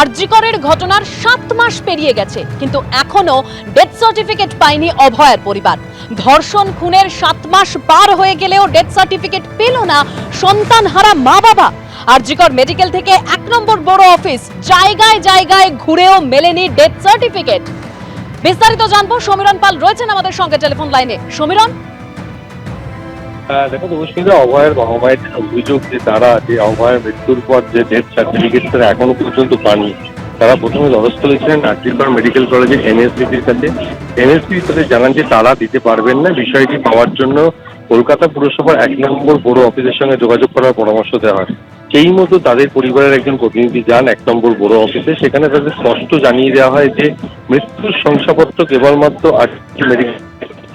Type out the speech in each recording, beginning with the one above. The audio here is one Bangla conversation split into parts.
আরজিকরের ঘটনার সাত মাস পেরিয়ে গেছে, কিন্তু এখনও ডেথ সার্টিফিকেট পায়নি অভয়ের পরিবার। ধর্ষণ খুনের সাত মাস পার হয়ে গেলেও ডেথ সার্টিফিকেট পেল না সন্তানহারা মা বাবা আরজিকর মেডিকেল থেকে এক নম্বর বড় অফিস জায়গায় জায়গায় ঘুরেও মেলেনি ডেথ সার্টিফিকেট বিস্তারিত জানব, সমীরণ পাল রয়েছেন আমাদের সঙ্গে টেলিফোন লাইনে। সমীরণ? তারা প্রথমে দ্বারস্থ হয়েছিলেন আর্জিকর মেডিকেল কলেজের এনএসবিটির কাছে। এনএসবি তাদের জানান যে তারা দিতে পারবেন না। বিষয়টি পাওয়ার জন্য কলকাতা পুরসভার এক নম্বর বড় অফিসের সঙ্গে যোগাযোগ করার পরামর্শ দেওয়া হয়। সেই মতো তাদের পরিবারের একজন প্রতিনিধি যান এক নম্বর বড় অফিসে। সেখানে তাদের স্পষ্ট জানিয়ে দেওয়া হয় যে মৃত্যুর শংসাপত্র কেবলমাত্র আর্জি মেডিকেল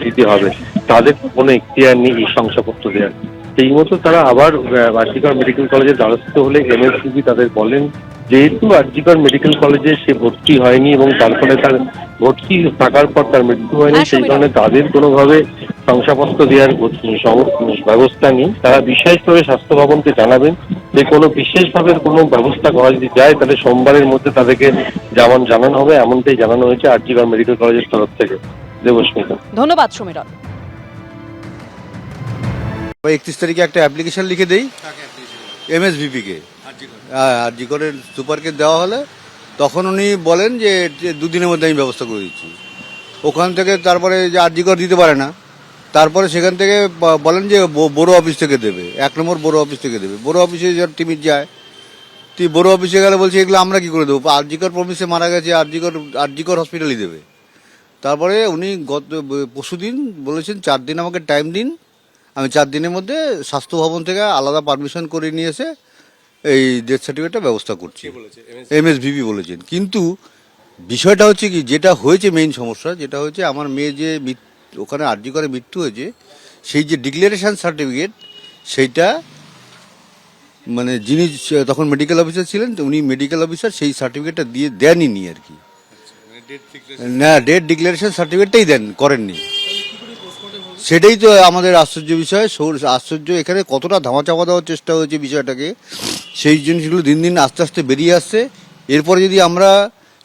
দিতে হবে। তাদের কোনো এখতিয়ার নেই এই শংসাপত্র দেওয়ার সেই মতো তারা আবার আর্জিকর মেডিকেল কলেজের দ্বারস্থ হলে এমএসসিবি তাদের বলেন যেহেতু আর্জিকর মেডিকেল কলেজে সে ভর্তি হয়নি এবং তার ফলে তার ভর্তি থাকার পর তার মৃত্যু হয়নি হ্যাঁ, সেই কারণে তাদের কোনোভাবে শংসাপত্র দেওয়ার ব্যবস্থা নেই। তারা বিশেষভাবে স্বাস্থ্য ভবনকে জানাবেন যে কোনো বিশেষভাবে কোনো ব্যবস্থা করা যদি যায় তাহলে সোমবারের মধ্যে তাদেরকে যেমন জানানো হবে এমনটাই জানানো হয়েছে আর্জিকর মেডিকেল কলেজের তরফ থেকে। দেবস্মিতা ধন্যবাদ সমীরণ। একত্রিশ তারিখে একটা অ্যাপ্লিকেশন লিখে দেই। এমএসভিপিকে আরজিকরের সুপারকে দেওয়া হলে তখন উনি বলেন যে দুদিনের মধ্যে আমি ব্যবস্থা করে দিচ্ছি। ওখান থেকে তারপরে যে আর জি আরজিকর দিতে পারে না তারপরে সেখান থেকে বলেন যে বড় অফিস থেকে দেবে। এক নম্বর বড় অফিস থেকে দেবে। বড় অফিসে যার টিমিট যায় তুই বড় অফিসে গেলে বলছে এগুলো আমরা কি করে দেবো? আরজিকর প্রমিসে মারা গেছে আরজিকর আরজিকর হসপিটালই দেবে। তারপরে উনি গত পরশুদিন বলেছেন চার দিন আমাকে টাইম দিন আমি চার দিনের মধ্যে স্বাস্থ্য ভবন থেকে আলাদা পারমিশন করে নিয়ে এসে এই ডেথ সার্টিফিকেটটা ব্যবস্থা করছি। এমএসভিপি বলেছেন। কিন্তু বিষয়টা হচ্ছে কি যেটা হয়েছে মেইন সমস্যা যেটা হয়েছে আমার মেয়ে যে ওখানে আর্জি করে মৃত্যু হয়েছে সেই যে ডিক্লারেশন সার্টিফিকেট সেইটা মানে যিনি তখন মেডিকেল অফিসার ছিলেন তো উনি মেডিকেল অফিসার সেই সার্টিফিকেটটা দিয়ে দেননি আর কি। না ডেট ডিক্লারেশন সার্টিফিকেটটাই দেন করেননি। সেটাই তো আমাদের আশ্চর্য বিষয়। আশ্চর্য এখানে কতটা ধামাচাপা দেওয়ার চেষ্টা হয়েছে বিষয়টাকে। সেই জিনিসগুলো দিন দিন আস্তে আস্তে বেরিয়ে আসছে। এরপরে যদি আমরা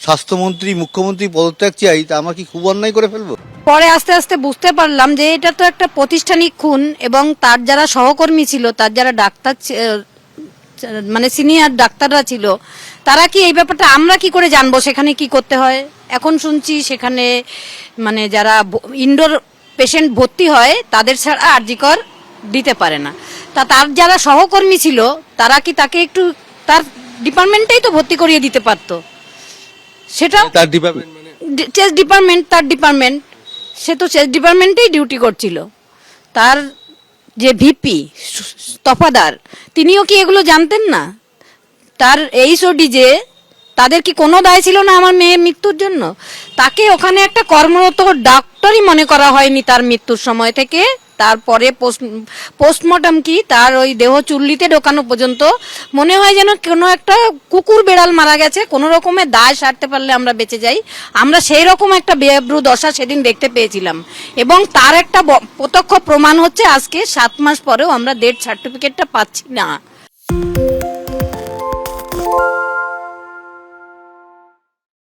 স্বাস্থ্যমন্ত্রী, মুখ্যমন্ত্রী পদত্যাগ চাই, তা আমরা কি খুব অন্যায় করে ফেলব? পরে আস্তে আস্তে বুঝতে পারলাম যে এটা তো একটা প্রতিষ্ঠানিক খুন এবং তার যারা সহকর্মী ছিল, তার যারা ডাক্তার মানে সিনিয়র ডাক্তাররা ছিল, তারা কি এই ব্যাপারটা আমরা কি করে জানব? সেখানে কি করতে হয়? এখন শুনছি সেখানে মানে যারা ইনডোর পেশেন্ট ভর্তি হয় তাদের ছাড়া আরজিকর দিতে পারে না। তা তার যারা সহকর্মী ছিল তারা কি তাকে একটু তার ডিপার্টমেন্টেই তো ভর্তি করিয়ে দিতে পারতো? সেটা তার ডিপার্টমেন্ট মানে? চেস ডিপার্টমেন্ট তার ডিপার্টমেন্ট সে তো চেস ডিপার্টমেন্টেই ডিউটি করছিল। তার যে ভিপি তফাদার তিনিও কি এগুলো জানতেন না? তার এইচওডি যে তাদের কি কোনো দায় ছিল না আমার মেয়ের মৃত্যুর জন্য? তাকে ওখানে একটা কর্মরত ডাক্তারই মনে করা হয়নি তার মৃত্যুর সময় থেকে। তারপরে পোস্টমর্টম কি? তার ওই দেহ চুল্লিতে ঢোকানো পর্যন্ত। মনে হয় যেন কোনো একটা কুকুর বেড়াল মারা গেছে। কোনো রকমের দায় সারতে পারলে আমরা বেঁচে যাই। আমরা সেই রকম একটা বেব্রু দশা সেদিন দেখতে পেয়েছিলাম। এবং তার একটা প্রত্যক্ষ প্রমাণ হচ্ছে আজকে সাত মাস পরেও আমরা ডেথ সার্টিফিকেটটা পাচ্ছি না।